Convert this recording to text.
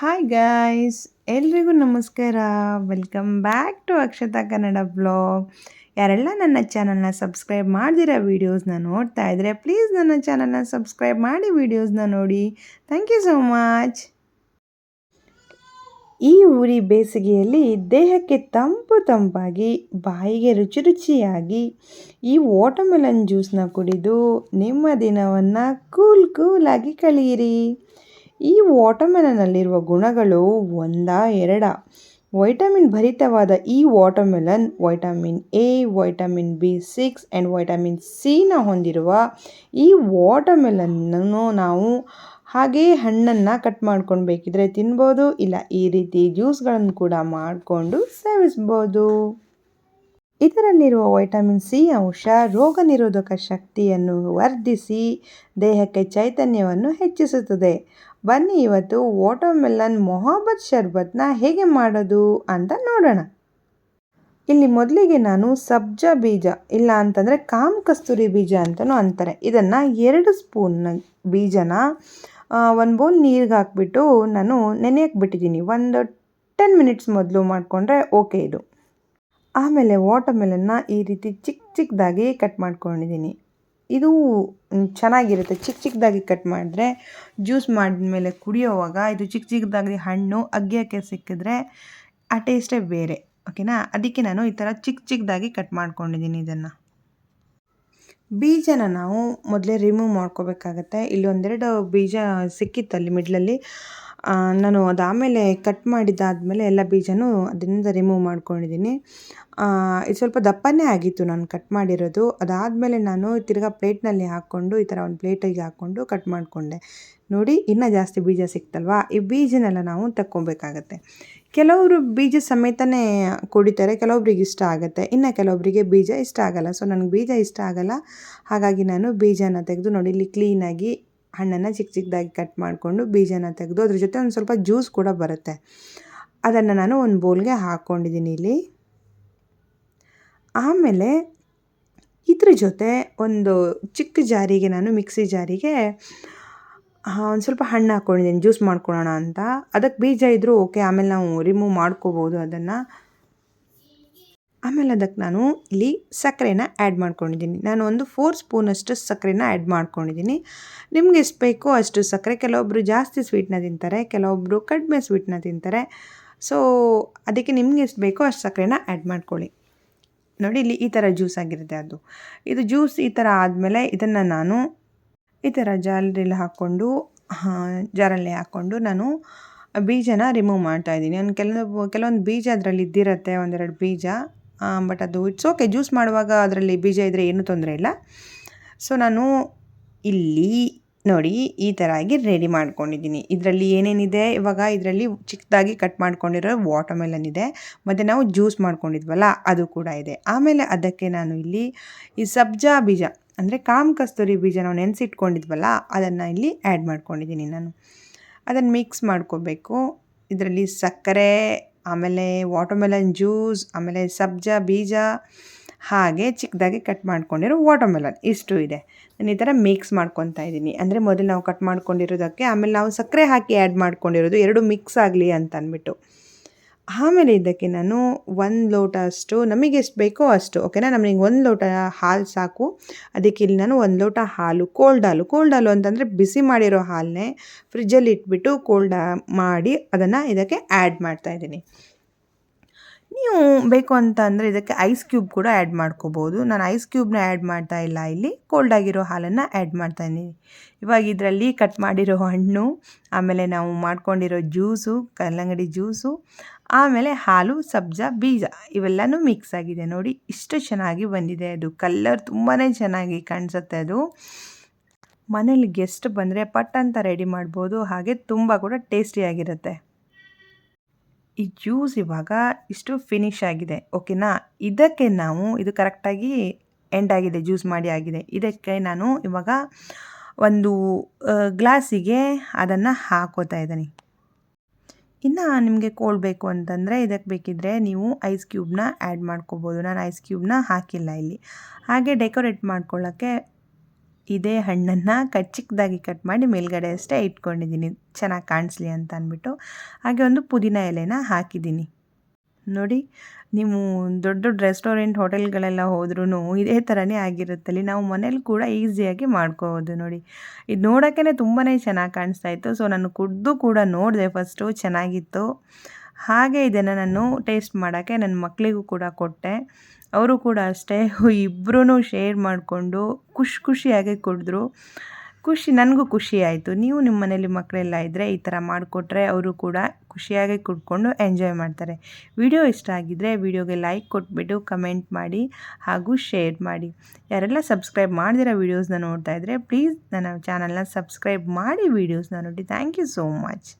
Hi guys ಎಲ್ರಿಗೂ ನಮಸ್ಕಾರ. Welcome back to Akshata Kannada blog ಯಾರೆಲ್ಲ ನನ್ನ ಚಾನಲ್ನ ಸಬ್ಸ್ಕ್ರೈಬ್ ಮಾಡ್ದಿರೋ ವೀಡಿಯೋಸ್ನ ನೋಡ್ತಾ ಇದ್ದರೆ ಪ್ಲೀಸ್ ನನ್ನ ಚಾನಲ್ನ ಸಬ್ಸ್ಕ್ರೈಬ್ ಮಾಡಿ ವೀಡಿಯೋಸ್ನ ನೋಡಿ. ಥ್ಯಾಂಕ್ ಯು ಸೋ ಮಚ್ ಈ ಊರಿ ಬೇಸಿಗೆಯಲ್ಲಿ ದೇಹಕ್ಕೆ ತಂಪು ತಂಪಾಗಿ, ಬಾಯಿಗೆ ರುಚಿ ರುಚಿಯಾಗಿ, ಈ ವಾಟರ್ಮೆಲನ್ ಜ್ಯೂಸ್ನ ಕುಡಿದು, ನಿಮ್ಮ ದಿನವನ್ನು ಕೂಲ್ ಕೂಲಾಗಿ ಕಳೆಯಿರಿ. ಈ ವಾಟರ್ಮೆಲನಲ್ಲಿರುವ ಗುಣಗಳು ಒಂದ ಎರಡ. ವೈಟಮಿನ್ ಭರಿತವಾದ ಈ watermelon, vitamin A, vitamin B six and vitamin ಸಿನ ಹೊಂದಿರುವ ಈ ವಾಟರ್ಮೆಲನ್ನನ್ನು ನಾವು ಹಾಗೇ ಹಣ್ಣನ್ನು ಕಟ್ ಮಾಡ್ಕೊಂಡು ಬೇಕಿದ್ರೆ ತಿನ್ಬೋದು, ಇಲ್ಲ ಈ ರೀತಿ ಜ್ಯೂಸ್ಗಳನ್ನು ಕೂಡ ಮಾಡಿಕೊಂಡು ಸೇವಿಸ್ಬೋದು. ಇದರಲ್ಲಿರುವ ವೈಟಮಿನ್ ಸಿ ಅಂಶ ರೋಗ ನಿರೋಧಕ ಶಕ್ತಿಯನ್ನು ವರ್ಧಿಸಿ ದೇಹಕ್ಕೆ ಚೈತನ್ಯವನ್ನು ಹೆಚ್ಚಿಸುತ್ತದೆ. ಬನ್ನಿ, ಇವತ್ತು ವಾಟರ್ಮೆಲನ್ ಮೊಹಬ್ಬತ್ ಶರ್ಬತ್ನ ಹೇಗೆ ಮಾಡೋದು ಅಂತ ನೋಡೋಣ. ಇಲ್ಲಿ ಮೊದಲಿಗೆ ನಾನು ಸಬ್ಜಾ ಬೀಜ, ಇಲ್ಲ ಅಂತಂದರೆ ಕಾಮ್ ಕಸ್ತೂರಿ ಬೀಜ ಅಂತಲೂ ಅಂತಾರೆ. ಇದನ್ನು ಎರಡು ಸ್ಪೂನ್ ಬೀಜನ ಒಂದು ಬೌಲ್ ನೀರಿಗೆ ಹಾಕ್ಬಿಟ್ಟು ನಾನು ನೆನೆಯಕ್ಕೆ ಬಿಟ್ಟಿದ್ದೀನಿ. ಒಂದು ಟೆನ್ ಮಿನಿಟ್ಸ್ ಮೊದಲು ಮಾಡಿಕೊಂಡ್ರೆ ಓಕೆ ಇದು. ಆಮೇಲೆ ವಾಟರ್ಮೆಲನ್ನ ಈ ರೀತಿ ಚಿಕ್ಕ ಚಿಕ್ಕದಾಗಿ ಕಟ್ ಮಾಡ್ಕೊಂಡಿದ್ದೀನಿ. ಇದು ಚೆನ್ನಾಗಿರುತ್ತೆ. ಚಿಕ್ಕ ಚಿಕ್ಕದಾಗಿ ಕಟ್ ಮಾಡಿದ್ರೆ ಜ್ಯೂಸ್ ಮಾಡಿದ್ಮೇಲೆ ಕುಡಿಯೋವಾಗ ಇದು ಚಿಕ್ಕ ಚಿಕ್ಕದಾಗಿ ಹಣ್ಣು, ಅಗ್ಗಿಯೋಕ್ಕೆ ಸಿಕ್ಕಿದ್ರೆ ಆ ಟೇಸ್ಟೇ ಬೇರೆ ಓಕೆನಾ ಅದಕ್ಕೆ ನಾನು ಈ ಥರ ಚಿಕ್ಕ ಚಿಕ್ಕದಾಗಿ ಕಟ್ ಮಾಡ್ಕೊಂಡಿದ್ದೀನಿ ಇದನ್ನು. ಬೀಜನ ನಾವು ಮೊದಲೇ ರಿಮೂವ್ ಮಾಡ್ಕೋಬೇಕಾಗತ್ತೆ. ಇಲ್ಲಿ ಒಂದೆರಡು ಬೀಜ ಸಿಕ್ಕಿತ್ತು ಅಲ್ಲಿ. ಮಿಡ್ಲಲ್ಲಿ ನಾನು ಅದಾದಮೇಲೆ ಕಟ್ ಮಾಡಿದ್ದಾದಮೇಲೆ ಎಲ್ಲ ಬೀಜನೂ ಅದರಿಂದ ರಿಮೂವ್ ಮಾಡ್ಕೊಂಡಿದ್ದೀನಿ. ಇದು ಸ್ವಲ್ಪ ದಪ್ಪನೇ ಆಗಿತ್ತು ನಾನು ಕಟ್ ಮಾಡಿರೋದು. ಅದಾದಮೇಲೆ ನಾನು ತಿರ್ಗಾ ಪ್ಲೇಟ್ನಲ್ಲಿ ಹಾಕ್ಕೊಂಡು ಈ ಥರ ಒಂದು ಪ್ಲೇಟಿಗೆ ಹಾಕ್ಕೊಂಡು ಕಟ್ ಮಾಡಿಕೊಂಡೆ. ನೋಡಿ, ಇನ್ನೂ ಜಾಸ್ತಿ ಬೀಜ ಸಿಕ್ತಲ್ವಾ? ಈ ಬೀಜನೆಲ್ಲ ನಾವು ತಕ್ಕೊಬೇಕಾಗತ್ತೆ. ಕೆಲವರು ಬೀಜ ಸಮೇತನೇ ಕುಡಿತಾರೆ, ಕೆಲವೊಬ್ರಿಗೆ ಇಷ್ಟ ಆಗುತ್ತೆ. ಇನ್ನು ಕೆಲವೊಬ್ಬರಿಗೆ ಬೀಜ ಇಷ್ಟ ಆಗಲ್ಲ. ಸೊ ನನಗೆ ಬೀಜ ಇಷ್ಟ ಆಗಲ್ಲ. ಹಾಗಾಗಿ ನಾನು ಬೀಜನ ತೆಗೆದು ನೋಡಿ, ಇಲ್ಲಿ ಕ್ಲೀನಾಗಿ ಹಣ್ಣನ್ನು ಚಿಕ್ಕ ಚಿಕ್ಕದಾಗಿ ಕಟ್ ಮಾಡಿಕೊಂಡು ಬೀಜನ ತೆಗೆದು ಅದ್ರ ಜೊತೆ ಒಂದು ಸ್ವಲ್ಪ ಜ್ಯೂಸ್ ಕೂಡ ಬರುತ್ತೆ. ಅದನ್ನು ನಾನು ಒಂದು ಬೌಲ್ಗೆ ಹಾಕ್ಕೊಂಡಿದ್ದೀನಿ ಇಲ್ಲಿ. ಆಮೇಲೆ ಇದ್ರ ಜೊತೆ ಒಂದು ಚಿಕ್ಕ ಜಾರಿಗೆ ನಾನು ಮಿಕ್ಸಿ ಜಾರಿಗೆ ಒಂದು ಸ್ವಲ್ಪ ಹಣ್ಣು ಹಾಕ್ಕೊಂಡಿದ್ದೀನಿ ಜ್ಯೂಸ್ ಮಾಡ್ಕೊಳ್ಳೋಣ ಅಂತ. ಅದಕ್ಕೆ ಬೀಜ ಇದ್ದರೂ ಓಕೆ ಆಮೇಲೆ ನಾವು ರಿಮೂವ್ ಮಾಡ್ಕೋಬೋದು ಅದನ್ನು. ಆಮೇಲೆ ಅದಕ್ಕೆ ನಾನು ಇಲ್ಲಿ ಸಕ್ಕರೆನ ಆ್ಯಡ್ ಮಾಡ್ಕೊಂಡಿದ್ದೀನಿ. ನಾನು ಒಂದು ಫೋರ್ ಸ್ಪೂನಷ್ಟು ಸಕ್ಕರೆನ ಆ್ಯಡ್ ಮಾಡ್ಕೊಂಡಿದ್ದೀನಿ. ನಿಮ್ಗೆ ಎಷ್ಟು ಬೇಕೋ ಅಷ್ಟು ಸಕ್ಕರೆ. ಕೆಲವೊಬ್ಬರು ಜಾಸ್ತಿ ಸ್ವೀಟ್ನ ತಿಂತಾರೆ ಕೆಲವೊಬ್ಬರು ಕಡಿಮೆ ಸ್ವೀಟ್ನ ತಿಂತಾರೆ. ಸೊ ಅದಕ್ಕೆ ನಿಮ್ಗೆ ಎಷ್ಟು ಬೇಕೋ ಅಷ್ಟು ಸಕ್ಕರೆನ ಆ್ಯಡ್ ಮಾಡ್ಕೊಳ್ಳಿ. ನೋಡಿ, ಇಲ್ಲಿ ಈ ಥರ ಜ್ಯೂಸ್ ಆಗಿರುತ್ತೆ ಅದು. ಇದು ಜ್ಯೂಸ್ ಈ ಥರ ಆದಮೇಲೆ ಇದನ್ನು ನಾನು ಈ ಥರ ಜಾಲರಿಲಿ ಹಾಕ್ಕೊಂಡು ಜಾರಲ್ಲಿ ಹಾಕ್ಕೊಂಡು ನಾನು ಬೀಜನ ರಿಮೂವ್ ಮಾಡ್ತಾಯಿದ್ದೀನಿ ಒಂದು ಕೆಲವು, ಕೆಲವೊಂದು ಬೀಜ ಅದರಲ್ಲಿ ಇದ್ದಿರುತ್ತೆ, ಒಂದೆರಡು ಬೀಜ. ಬಟ್ ಅದು ಇಟ್ಸ್ ಓಕೆ ಜ್ಯೂಸ್ ಮಾಡುವಾಗ ಅದರಲ್ಲಿ ಬೀಜ ಇದ್ದರೆ ಏನೂ ತೊಂದರೆ ಇಲ್ಲ. ಸೊ ನಾನು ಇಲ್ಲಿ ನೋಡಿ ಈ ಥರ ಆಗಿ ರೆಡಿ ಮಾಡ್ಕೊಂಡಿದ್ದೀನಿ. ಇದರಲ್ಲಿ ಏನೇನಿದೆ? ಇವಾಗ ಇದರಲ್ಲಿ ಚಿಕ್ಕದಾಗಿ ಕಟ್ ಮಾಡ್ಕೊಂಡಿರೋ ವಾಟರ್ಮೆಲನ್ ಇದೆ. ಮತ್ತು ನಾವು ಜ್ಯೂಸ್ ಮಾಡ್ಕೊಂಡಿದ್ವಲ್ಲ, ಅದು ಕೂಡ ಇದೆ. ಆಮೇಲೆ ಅದಕ್ಕೆ ನಾನು ಇಲ್ಲಿ ಈ ಸಬ್ಜಾ ಬೀಜ, ಅಂದರೆ ಕಾಮ್ ಕಸ್ತೂರಿ ಬೀಜ ನಾವು ನೆನೆಸಿಟ್ಕೊಂಡಿದ್ವಲ್ಲ, ಅದನ್ನು ಇಲ್ಲಿ ಆ್ಯಡ್ ಮಾಡ್ಕೊಂಡಿದ್ದೀನಿ ನಾನು. ಅದನ್ನು ಮಿಕ್ಸ್ ಮಾಡ್ಕೋಬೇಕು. ಇದರಲ್ಲಿ ಸಕ್ಕರೆ ಆಮೇಲೆ ವಾಟರ್ಮೆಲನ್ ಜ್ಯೂಸ್ ಆಮೇಲೆ ಸಬ್ಜಾ, ಬೀಜ, ಹಾಗೆ ಚಿಕ್ಕದಾಗಿ ಕಟ್ ಮಾಡ್ಕೊಂಡಿರೋ ವಾಟರ್ಮೆಲನ್ ಇಷ್ಟು ಇದೆ. ನಾನು ಈ ಥರ ಮಿಕ್ಸ್ ಮಾಡ್ಕೊತಾ ಇದ್ದೀನಿ. ಅಂದರೆ ಮೊದಲು ನಾವು ಕಟ್ ಮಾಡ್ಕೊಂಡಿರೋದಕ್ಕೆ ಆಮೇಲೆ ನಾವು ಸಕ್ಕರೆ ಹಾಕಿ ಆ್ಯಡ್ ಮಾಡ್ಕೊಂಡಿರೋದು ಎರಡು ಮಿಕ್ಸ್ ಆಗಲಿ ಅಂತ ಅಂದ್ಬಿಟ್ಟು. ಆಮೇಲೆ ಇದಕ್ಕೆ ನಾನು ಒಂದು ಲೋಟ ಅಷ್ಟು, ನಮಗೆ ಎಷ್ಟು ಬೇಕೋ ಅಷ್ಟು ಓಕೆನಾ ನಮಗೆ ಒಂದು ಲೋಟ ಹಾಲು ಸಾಕು. ಅದಕ್ಕೆ ಇಲ್ಲಿ ನಾನು ಒಂದು ಲೋಟ ಹಾಲು ಕೋಲ್ಡ್ ಹಾಲು. ಕೋಲ್ಡ್ ಹಾಲು ಅಂತಂದರೆ ಬಿಸಿ ಮಾಡಿರೋ ಹಾಲನ್ನೇ ಫ್ರಿಜ್ಜಲ್ಲಿ ಇಟ್ಬಿಟ್ಟು ಕೋಲ್ಡ್ ಮಾಡಿ ಅದನ್ನು ಇದಕ್ಕೆ ಆ್ಯಡ್ ಮಾಡ್ತಾಯಿದ್ದೀನಿ ನೀವು ಬೇಕು ಅಂತ ಅಂದರೆ ಇದಕ್ಕೆ ಐಸ್ ಕ್ಯೂಬ್ ಕೂಡ ಆ್ಯಡ್ ಮಾಡ್ಕೋಬೋದು. ನಾನು ಐಸ್ ಕ್ಯೂಬ್ನ ಆ್ಯಡ್ ಮಾಡ್ತಾ ಇಲ್ಲ ಇಲ್ಲಿ. ಕೋಲ್ಡ್ ಆಗಿರೋ ಹಾಲನ್ನು ಆ್ಯಡ್ ಮಾಡ್ತಾ ಇದ್ದೀನಿ. ಇವಾಗ ಇದರಲ್ಲಿ ಕಟ್ ಮಾಡಿರೋ ಹಣ್ಣು, ಆಮೇಲೆ ನಾವು ಮಾಡ್ಕೊಂಡಿರೋ ಜ್ಯೂಸು ಕಲ್ಲಂಗಡಿ ಜ್ಯೂಸು ಆಮೇಲೆ ಹಾಲು, ಸಬ್ಜಾ, ಬೀಜ ಇವೆಲ್ಲನೂ ಮಿಕ್ಸ್ ಆಗಿದೆ. ನೋಡಿ, ಇಷ್ಟು ಚೆನ್ನಾಗಿ ಬಂದಿದೆ ಅದು. ಕಲ್ಲರ್ ತುಂಬಾ ಚೆನ್ನಾಗಿ ಕಾಣಿಸುತ್ತೆ ಅದು. ಮನೇಲಿ ಗೆಸ್ಟ್ ಬಂದರೆ ಪಟ್ ಅಂತ ರೆಡಿ ಮಾಡ್ಬೋದು. ಹಾಗೆ ತುಂಬ ಕೂಡ ಟೇಸ್ಟಿಯಾಗಿರುತ್ತೆ ಈ ಜ್ಯೂಸ್ ಇವಾಗ ಇಷ್ಟು ಫಿನಿಶ್ ಆಗಿದೆ ಓಕೆನಾ ಇದಕ್ಕೆ ನಾವು ಇದು ಕರೆಕ್ಟಾಗಿ ಎಂಡ್ ಆಗಿದೆ ಜ್ಯೂಸ್ ಮಾಡಿ ಆಗಿದೆ. ಇದಕ್ಕೆ ನಾನು ಇವಾಗ ಒಂದು ಗ್ಲಾಸಿಗೆ ಅದನ್ನು ಹಾಕೋತಾ ಇದ್ದೀನಿ. ಇನ್ನು ನಿಮಗೆ ಕೋಲ್ಡ್ ಬೇಕು ಅಂತಂದರೆ ಇದಕ್ಕೆ ಬೇಕಿದ್ದರೆ ನೀವು ಐಸ್ ಕ್ಯೂಬ್ನ ಆ್ಯಡ್ ಮಾಡ್ಕೋಬೋದು. ನಾನು ಐಸ್ ಕ್ಯೂಬ್ನ ಹಾಕಿಲ್ಲ ಇಲ್ಲಿ. ಹಾಗೆ ಡೆಕೋರೇಟ್ ಮಾಡ್ಕೊಳ್ಳೋಕ್ಕೆ ಇದೇ ಹಣ್ಣನ್ನು ಕಟ್ ಚಿಕ್ಕದಾಗಿ ಕಟ್ ಮಾಡಿ ಮೇಲ್ಗಡೆ ಅಷ್ಟೇ ಇಟ್ಕೊಂಡಿದ್ದೀನಿ. ಚೆನ್ನಾಗಿ ಕಾಣಿಸ್ಲಿ ಅಂತ ಅಂದ್ಬಿಟ್ಟು ಹಾಗೆ ಒಂದು ಪುದೀನ ಎಲೆನ ಹಾಕಿದ್ದೀನಿ. ನೋಡಿ, ನೀವು ದೊಡ್ಡ ದೊಡ್ಡ ರೆಸ್ಟೋರೆಂಟ್ ಹೋಟೆಲ್ಗಳೆಲ್ಲ ಹೋದ್ರೂ ಇದೇ ಥರನೇ ಆಗಿರುತ್ತಲ್ಲಿ ನಾವು ಮನೇಲಿ ಕೂಡ ಈಸಿಯಾಗಿ ಮಾಡ್ಕೋಬೋದು ನೋಡಿ. ಇದು ನೋಡೋಕ್ಕೇ ತುಂಬಾ ಚೆನ್ನಾಗಿ ಕಾಣಿಸ್ತಾ ಇತ್ತು. ಸೊ, ನಾನು ಕುಡ್ದು ಕೂಡ ನೋಡಿದೆ ಫಸ್ಟು, ಚೆನ್ನಾಗಿತ್ತು. ಹಾಗೆ ಇದನ್ನು ನಾನು ಟೇಸ್ಟ್ ಮಾಡೋಕ್ಕೆ ನನ್ನ ಮಕ್ಕಳಿಗೂ ಕೂಡ ಕೊಟ್ಟೆ. ಅವರು ಕೂಡ ಅಷ್ಟೇ ಇಬ್ಬರೂ ಶೇರ್ ಮಾಡಿಕೊಂಡು ಖುಷಿ ಖುಷಿಯಾಗಿ ಕುಡಿದ್ರು. ಖುಷಿ, ನನಗೂ ಖುಷಿ ಆಯಿತು. ನೀವು ನಿಮ್ಮ ಮನೇಲಿ ಮಕ್ಕಳೆಲ್ಲ ಇದ್ದರೆ ಈ ಥರ ಮಾಡಿಕೊಟ್ರೆ ಅವರು ಕೂಡ ಖುಷಿಯಾಗಿ ಕುಡ್ಕೊಂಡು ಎಂಜಾಯ್ ಮಾಡ್ತಾರೆ. ವಿಡಿಯೋ ಇಷ್ಟ ಆಗಿದ್ದರೆ ವಿಡಿಯೋಗೆ ಲೈಕ್ ಕೊಟ್ಬಿಟ್ಟು ಕಮೆಂಟ್ ಮಾಡಿ ಹಾಗೂ ಶೇರ್ ಮಾಡಿ. ಯಾರೆಲ್ಲ ಸಬ್ಸ್ಕ್ರೈಬ್ ಮಾಡಿದಿರೋ ವೀಡಿಯೋಸ್ನ ನೋಡ್ತಾ ಇದ್ದರೆ ಪ್ಲೀಸ್ ನನ್ನ ಚಾನಲ್ನ ಸಬ್ಸ್ಕ್ರೈಬ್ ಮಾಡಿ ವೀಡಿಯೋಸ್ನ ನೋಡಿ. Thank you so much